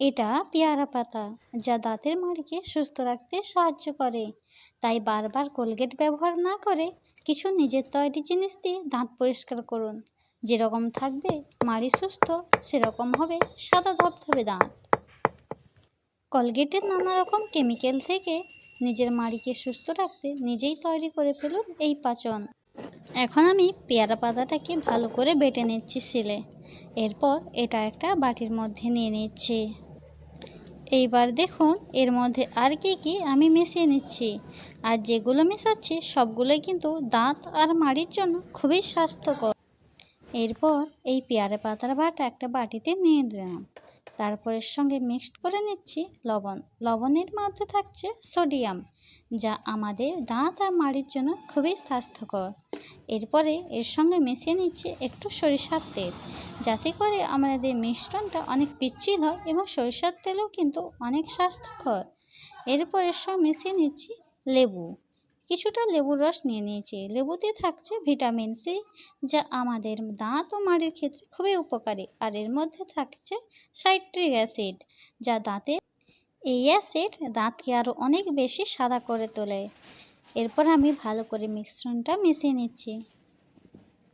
এটা পেয়ারা পাতা, যা দাঁতের মাড়িকে সুস্থ রাখতে সাহায্য করে। তাই বারবার কোলগেট ব্যবহার না করে কিছু নিজের তৈরি জিনিস দিয়ে দাঁত পরিষ্কার করুন। যেরকম থাকবে মাড়ি সুস্থ, সেরকম হবে সাদা ধবধবে দাঁত। কলগেটের নানা রকম কেমিক্যাল থেকে নিজের মাড়িকে সুস্থ রাখতে নিজেই তৈরি করে ফেলুন এই পাচন। এখন আমি পেয়ারা পাতাটাকে ভালো করে বেটে নিচ্ছি শিলে। এরপর এটা একটা বাটির মধ্যে নিয়ে নিচ্ছি। এইবার দেখুন, এর মধ্যে আর কি কি আমি মিশিয়ে নিচ্ছি। আর যেগুলো মেশাচ্ছি, সবগুলোই কিন্তু দাঁত আর মাড়ির জন্য খুবই স্বাস্থ্যকর। এরপর এই পেয়ারা পাতার বাটা একটা বাটিতে নিয়ে নিলাম। তারপরের সঙ্গে মিক্সড করে নিচ্ছি লবণ। লবণের মধ্যে থাকছে সোডিয়াম, যা আমাদের দাঁত আর মাড়ির জন্য খুবই স্বাস্থ্যকর। এরপরে এর সঙ্গে মিশিয়ে নিচ্ছি একটু সরিষার তেল। যাতে করে আমাদের মিশ্রণটা অনেক পিচ্ছিল হয় এবং সরিষার তেলও কিন্তু অনেক স্বাস্থ্যকর। এরপর এর সঙ্গে মিশিয়ে নিচ্ছি লেবু। কিছুটা লেবুর রস নিয়ে নিয়েছি। লেবুতে থাকছে ভিটামিন সি, যা আমাদের দাঁত ও মাড়ির ক্ষেত্রে খুবই উপকারী। আর এর মধ্যে থাকছে সাইট্রিক অ্যাসিড, যা দাঁতে এই অ্যাসিড দাঁতকে আরও অনেক বেশি সাদা করে তোলে। এরপর আমি ভালো করে মিশ্রণটা মিশিয়ে নিচ্ছি।